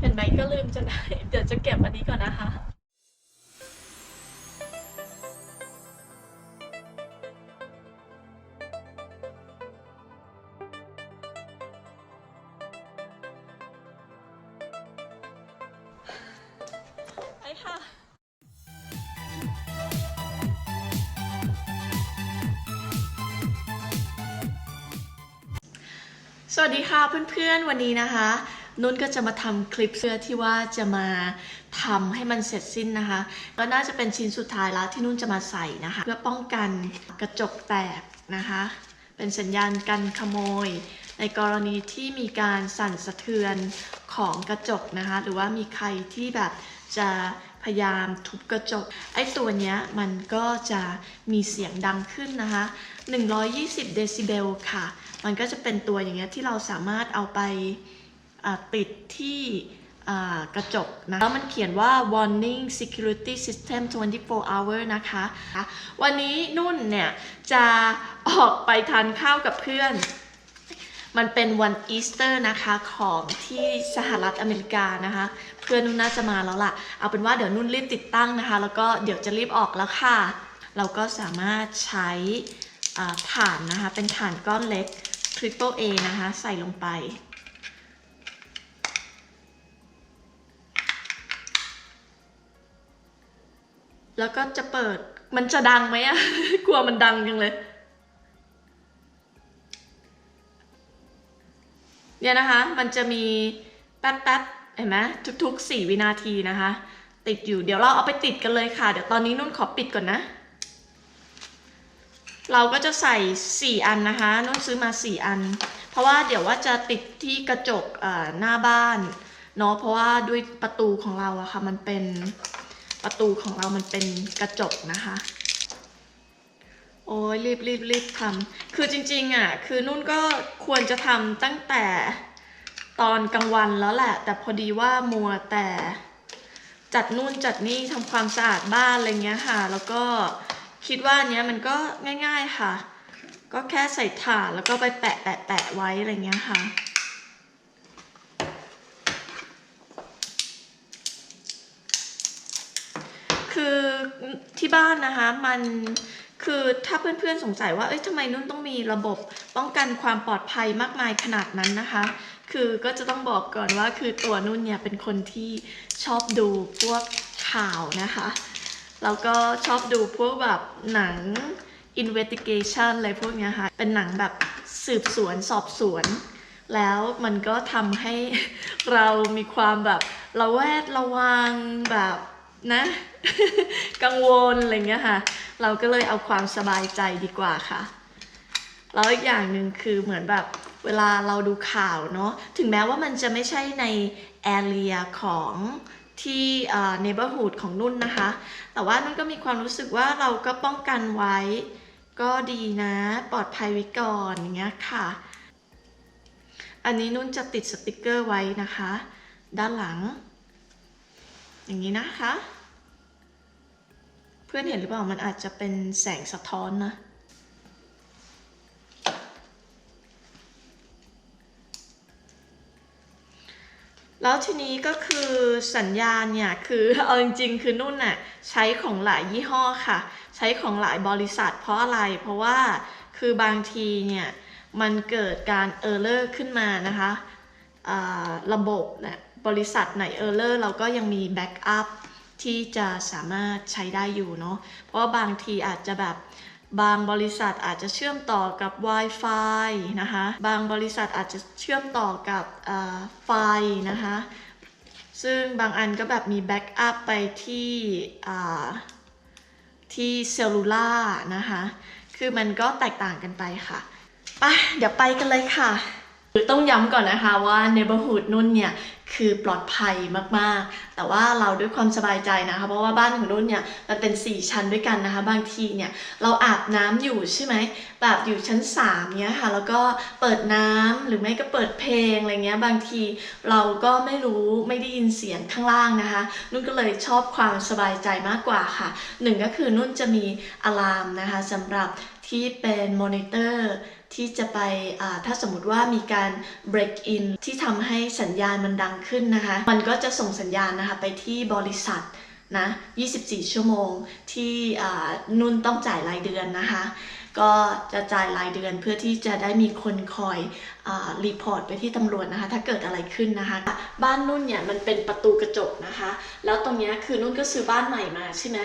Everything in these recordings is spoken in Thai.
เห็นไหมก็ลืมจนได้ เดี๋ยวจะเก็บอันนี้ก่อนนะคะไปค่ะสวัสดีค่ะเพื่อนๆวันนี้นะคะ นุ่นก็จะมาทำคลิปเสื้อที่ว่าจะมาทำให้มันเสร็จสิ้นนะคะ ก็น่าจะเป็นชิ้นสุดท้ายแล้วที่นุ่นจะมาใส่นะคะ เพื่อป้องกันกระจกแตกนะคะ เป็นสัญญาณกันขโมย ในกรณีที่มีการสั่นสะเทือนของกระจกนะคะ หรือว่ามีใครที่แบบจะพยายามทุบกระจก ไอ้ตัวเนี้ยมันก็จะมีเสียงดังขึ้นนะคะ 120 เดซิเบลค่ะ มันก็จะเป็นตัวอย่างเงี้ยที่เราสามารถเอาไป ติดที่กระจกนะแล้วมันเขียนว่า warning security system 24 hour นะคะ วันนี้นุ่นเนี่ย จะออกไปทานข้าวกับเพื่อน มันเป็นวันอีสเตอร์นะคะ ของที่สหรัฐอเมริกานะคะ เพื่อนนุ่นน่าจะมาแล้วล่ะ เอาเป็นว่าเดี๋ยวนุ่นรีบติดตั้งนะคะ แล้วก็เดี๋ยวจะรีบออกแล้วค่ะ เราก็สามารถใช้อ่าถ่านนะคะ เป็นถ่านก้อนเล็ก Triple A นะคะ ใส่ลงไป แล้วก็จะเปิดมันจะดังไหมอะ กลัวมันดังจังเลย เนี่ยนะคะ มันจะมีแป๊บแป๊บเห็นไหมทุกๆ 4 วินาทีนะคะ ติดอยู่เดี๋ยวเราเอาไปติดกันเลยค่ะ เดี๋ยวตอนนี้นุ่นขอปิดก่อนนะ เราก็จะใส่ 4 อันนะคะ นุ่นซื้อมา 4 อัน เพราะว่าเดี๋ยวว่าจะติดที่กระจกหน้าบ้านเนาะเพราะว่าด้วยประตูของเราอะค่ะมันเป็น ประตูของเรามันเป็นกระจกนะคะ โอ้ยรีบรีบรีบทำคือจริงๆอะคือนุ่นก็ควรจะทำตั้งแต่ตอนกลางวันแล้วแหละ แต่พอดีว่ามัวแต่จัดนู่นจัดนี่ทำความสะอาดบ้านอะไรเงี้ยค่ะ แล้วก็คิดว่าเนี้ยมันก็ง่าย ๆค่ะ ก็แค่ใส่ถ่านแล้วก็ไปแปะแปะแปะไว้อะไรเงี้ยค่ะ คือ ที่บ้านนะคะ มันคือถ้าเพื่อนๆสงสัยว่าเอ้ยทำไมนุ่นต้องมีระบบป้องกันความปลอดภัยมากมายขนาดนั้นนะคะ คือก็จะต้องบอกก่อนว่าคือตัวนุ่นเนี่ยเป็นคนที่ชอบดูพวกข่าวนะคะแล้วก็ชอบดูพวกแบบหนัง investigation อะไรพวกนี้ค่ะ เป็นหนังแบบสืบสวนสอบสวน แล้วมันก็ทำให้เรามีความแบบระแวดระวังแบบ นะ กังวลอะไรเงี้ยค่ะ เราก็เลยเอาความสบายใจดีกว่าค่ะแล้วอีกอย่างหนึ่งคือเหมือนแบบเวลาเราดูข่าวเนาะถึงแม้ว่ามันจะไม่ใช่ในแอเรียของที่เอ่อ neighborhood ของนุ่นนะคะ แต่ว่านุ่นก็มีความรู้สึกว่าเราก็ป้องกันไว้ ก็ดีนะปลอดภัยไว้ก่อนอย่างเงี้ยค่ะ อันนี้นุ่นจะติดสติกเกอร์ไว้นะคะ ด้านหลัง อย่างนี้นะคะ เพื่อนเห็นหรือเปล่ามันอาจจะเป็นแสงสะท้อนนะแล้วทีนี้ก็คือสัญญาณเนี่ยคือเอาจริงๆคือนุ่นน่ะใช้ของหลายยี่ห้อค่ะ ใช้ของหลายบริษัทเพราะอะไร เพราะว่าคือบางทีเนี่ยมันเกิดการเออร์เลอร์ขึ้นมานะคะระบบเนี่ย บริษัทไหนเออร์เลอร์เราก็ยังมีแบ็กอัพที่จะสามารถใช้ได้อยู่เนาะ เพราะว่าบางทีอาจจะแบบบางบริษัทอาจจะเชื่อมต่อกับ Wi-Fi นะคะ บางบริษัทอาจจะเชื่อมต่อกับเอ่อไฟนะคะ ซึ่งบางอันก็แบบมีแบ็กอัพไปที่อ่าที่เซลลูล่านะคะ คือมันก็แตกต่างกันไปค่ะไปเดี๋ยวไปกันเลยค่ะ ต้องย้ำก่อนนะคะว่า neighborhood นุ่นเนี่ย คือปลอดภัยมากๆ แต่ว่าเราด้วยความสบายใจนะคะ เพราะว่าบ้านของนุ่นเนี่ยมันเป็น 4 ชั้นด้วยกันนะคะ บางทีเนี่ยเราอาบน้ำอยู่ใช่ไหมแบบอยู่ชั้น3เนี้ยค่ะ แล้วก็เปิดน้ำหรือไม่ก็เปิดเพลงอะไรเงี้ย บางทีเราก็ไม่รู้ไม่ได้ยินเสียงข้างล่างนะคะ นุ่นก็เลยชอบความสบายใจมากกว่าค่ะหนึ่งก็คือนุ่นจะมีอะลามนะคะสำหรับ ที่เป็นมอนิเตอร์ที่จะไปถ้าสมมติว่ามีการ break in ที่ทำให้สัญญาณมันดังขึ้นนะคะ มันก็จะส่งสัญญาณนะคะไปที่บริษัทนะ 24 ชั่วโมงที่นุ่นต้องจ่ายรายเดือนนะคะ ก็จะจ่ายรายเดือนเพื่อที่จะได้มีคนคอยรีพอร์ตไปที่ตำรวจนะคะ ถ้าเกิดอะไรขึ้นนะคะ บ้านนุ่นเนี่ยมันเป็นประตูกระจกนะคะ แล้วตรงเนี้ยคือนุ่นก็ซื้อบ้านใหม่มาใช่ไหม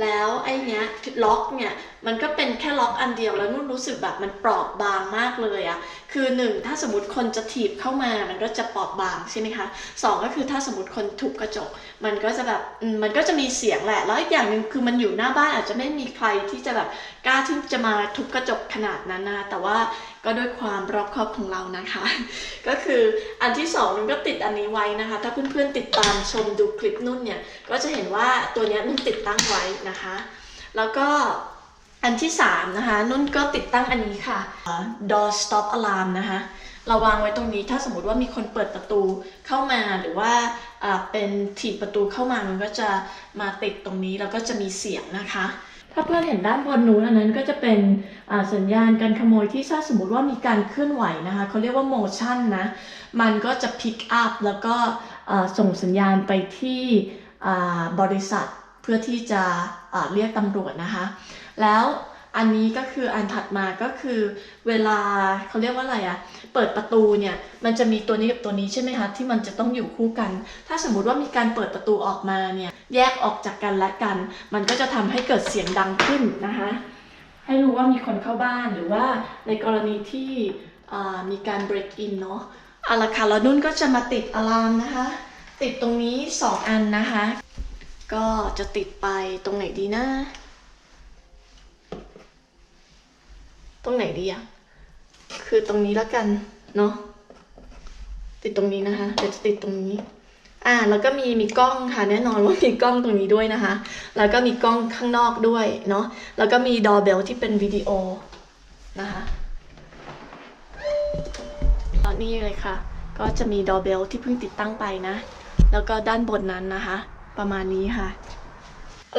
แล้วไอ้เนี้ยล็อกเนี่ยมันก็เป็นแค่ล็อกอันเดียวแล้วนุ่นรู้สึกแบบมันเปราะบางมากเลยอะคือหนึ่งถ้าสมมติคนจะถีบเข้ามามันก็จะเปราะบางใช่ไหมคะสองก็คือถ้าสมมติคนทุบกระจก มันก็จะแบบมันก็จะมีเสียงแหละแล้วอีกอย่างหนึ่งคือมันอยู่หน้าบ้านอาจจะไม่มีใครที่จะแบบกล้าที่จะมาทุบกระจกขนาดนั้นนะแต่ว่าก็ด้วยความรอบคอบของเรานะคะ ก็คืออันที่สองนุ่นก็ติดอันนี้ไว้นะคะ ถ้าเพื่อนๆติดตามชมดูคลิปนุ่นเนี่ยก็จะเห็นว่าตัวนี้นุ่นติดตั้งไว้นะคะ แล้วก็อันที่สามนะคะ นุ่นก็ติดตั้งอันนี้ค่ะ door stop alarm นะคะเราวางไว้ตรงนี้ถ้าสมมติว่ามีคนเปิดประตูเข้ามาหรือว่าเป็นถีบประตูเข้ามามันก็จะมาติดตรงนี้แล้วก็จะมีเสียงนะคะ ถ้าเพื่อนเห็นด้านบนนู้นอันนั้นก็จะเป็นสัญญาณการขโมยที่ถ้าสมมติว่ามีการเคลื่อนไหวนะคะเขาเรียกว่า motion นะ มันก็จะ pick up แล้วก็ส่งสัญญาณไปที่บริษัทเพื่อที่จะะเรียกตำรวจนะคะ แล้ว อันนี้ก็คืออันถัดมาก็คือเวลาเขาเรียกว่าอะไรอะเปิดประตูเนี่ยมันจะมีตัวนี้กับตัวนี้ใช่ไหมคะที่มันจะต้องอยู่คู่กัน ถ้าสมมติว่ามีการเปิดประตูออกมาเนี่ยแยกออกจากกันและกัน มันก็จะทำให้เกิดเสียงดังขึ้นนะคะ ให้รู้ว่ามีคนเข้าบ้านหรือว่าในกรณีที่มีการ break in เนาะอาละค่ะแล้วนุ่นก็จะมาติดอะลามนะคะ ติดตรงนี้ 2 อันนะคะ ก็จะติดไปตรงไหนดีนะ ตรงไหนดีอะคือตรงนี้แล้วกันเนาะติดตรงนี้นะคะเดี๋ยวจะติดตรงนี้ อ่า แล้วก็มีมีกล้องค่ะแน่นอนว่ามีกล้องตรงนี้ด้วยนะคะ แล้วก็มีกล้องข้างนอกด้วยเนาะแล้วก็มีดอเบลที่เป็นวิดีโอนะคะตอนนี้เลยค่ะ ก็จะมีดอเบลที่เพิ่งติดตั้งไปนะ แล้วก็ด้านบนนั้นนะคะ ประมาณนี้ค่ะ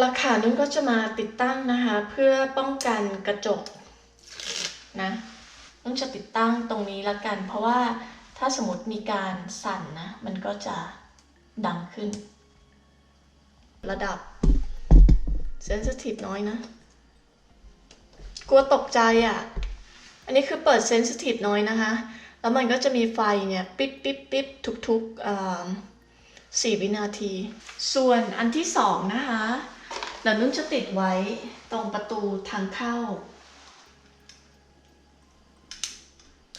ราคานุ่นก็จะมาติดตั้งนะคะ เพื่อป้องกันกระจก นะต้องจะติดตั้งตรงนี้ละกัน เพราะว่าถ้าสมมติมีการสั่นนะ มันก็จะดังขึ้น ระดับเซนซิทีฟน้อยนะ กลัวตกใจอะ อันนี้คือเปิดเซนซิทีฟน้อยนะคะ แล้วมันก็จะมีไฟเนี่ย ปิ๊บปิ๊บปิ๊บทุกๆสี่วินาที ส่วนอันที่สองนะคะเดี๋ยวนุ่นจะติดไว้ตรงประตูทางเข้า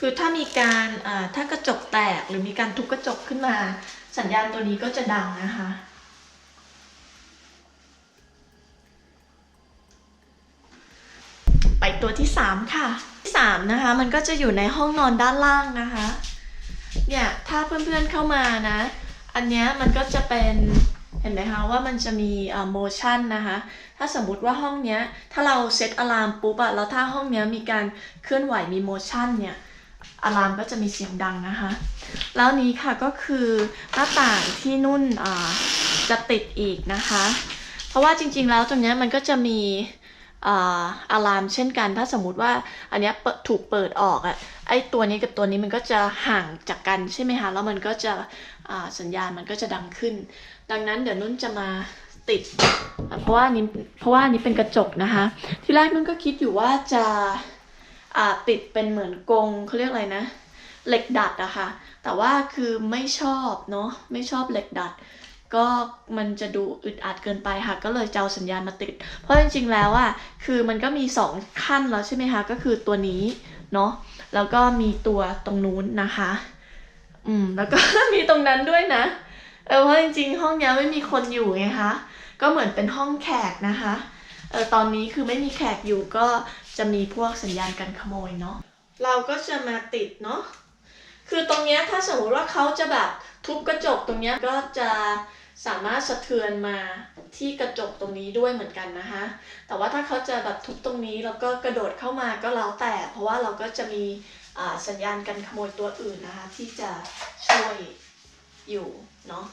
คือถ้ามีการถ้ากระจกแตกหรือมีการทุบกระจกขึ้นมา สัญญาณตัวนี้ก็จะดังนะคะ ไปตัวที่ 3 ค่ะ ที่3นะคะมันก็จะอยู่ในห้องนอนด้านล่างนะคะเนี่ยถ้าเพื่อนๆเข้ามานะ อันเนี้ยมันก็จะเป็นเห็นไหมคะว่ามันจะมีอ่า motion นะคะ ถ้าสมมุติว่าห้องเนี้ย ถ้าเราเซตอะลามปุ๊บอะแล้วถ้าห้องเนี้ยมีการเคลื่อนไหวมี motion เนี่ย อะลามก็จะมีเสียงดังนะคะ แล้วนี้ค่ะก็คือหน้าต่างที่นุ่นจะติดอีกนะคะ เพราะว่าจริงๆแล้วตรงนี้มันก็จะมีอะลามเช่นกัน ถ้าสมมุติว่าอันนี้ถูกเปิดออกอะไอตัวนี้กับตัวนี้มันก็จะห่างจากกันใช่ไหมคะ แล้วมันก็จะสัญญาณมันก็จะดังขึ้น ดังนั้นเดี๋ยวนุ่นจะมาติด เพราะว่านี้เพราะว่านี้เป็นกระจกนะคะ ที่แรกนุ่นก็คิดอยู่ว่าจะ ติดเป็นเหมือนกรงเขาเรียกอะไรนะ เหล็กดัดอะค่ะ แต่ว่าคือไม่ชอบเนาะไม่ชอบเหล็กดัด ก็มันจะดูอึดอัดเกินไปค่ะ ก็เลยจะเอาสัญญาณมาติด เพราะจริงๆแล้วอะคือมันก็มีสองขั้นแล้วใช่ไหมคะ ก็คือตัวนี้เนาะแล้วก็มีตัวตรงนู้นนะคะ อืม แล้วก็มีตรงนั้นด้วยนะ เออเพราะจริงๆ ห้องนี้ไม่มีคนอยู่ไงคะ ก็เหมือนเป็นห้องแขกนะคะ เออตอนนี้คือไม่มีแขกอยู่ก็ จะมีพวกสัญญาณการขโมยเนาะเราก็จะมาติดเนาะคือตรงเนี้ยถ้าสมมติว่าเขาจะแบบทุบกระจกตรงเนี้ยก็จะสามารถสะเทือนมาที่กระจกตรงนี้ด้วยเหมือนกันนะคะ แต่ว่าถ้าเขาจะแบบทุบตรงนี้แล้วก็กระโดดเข้ามาก็แล้วแต่ เพราะว่าเราก็จะมีสัญญาณการขโมยตัวอื่นนะคะ ที่จะช่วยอยู่เนาะ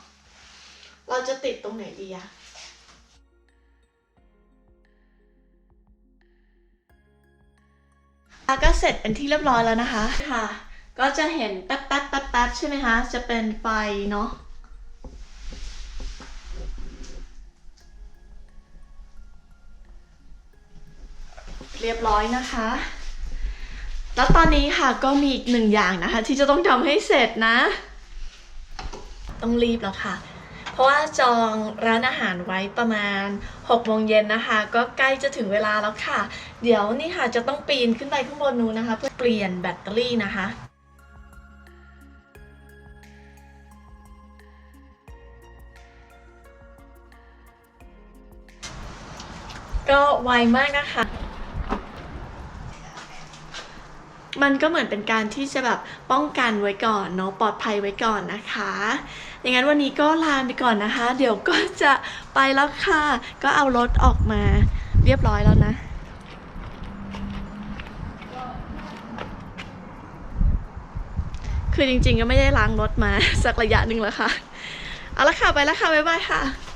เราจะติดตรงไหนดีอะ เสร็จเป็นที่เรียบร้อยแล้วนะคะ ค่ะ ก็จะเห็นแป๊บแป๊บแป๊บแป๊บใช่ไหมคะ จะเป็นไฟเนาะเรียบร้อยนะคะ แล้วตอนนี้ค่ะก็มีอีกหนึ่งอย่างนะคะ ที่จะต้องทำให้เสร็จนะ ต้องรีบแล้วค่ะ ราะว่าจองร้านอาหารไว้ประมาณ6โมงเย็นนะคะ ก็ใกล้จะถึงเวลาแล้วค่ะ เดี๋ยวนี่ค่ะจะต้องปีนขึ้นไปข้างบนนู้นนะคะ เพื่อเปลี่ยนแบตเตอรี่นะคะก็ไวมากนะคะ มันก็เหมือนเป็นการที่จะแบบป้องกันไว้ก่อนเนาะปลอดภัยไว้ก่อนนะคะอย่างนั้นวันนี้ก็ลาไปก่อนนะคะ เดี๋ยวก็จะไปแล้วค่ะ ก็เอารถออกมาเรียบร้อยแล้วนะคือจริงๆก็ไม่ได้ล้างรถมาสักระยะหนึ่งแล้วค่ะ เอาละค่ะ ไปแล้วค่ะ บ๊ายบายค่ะ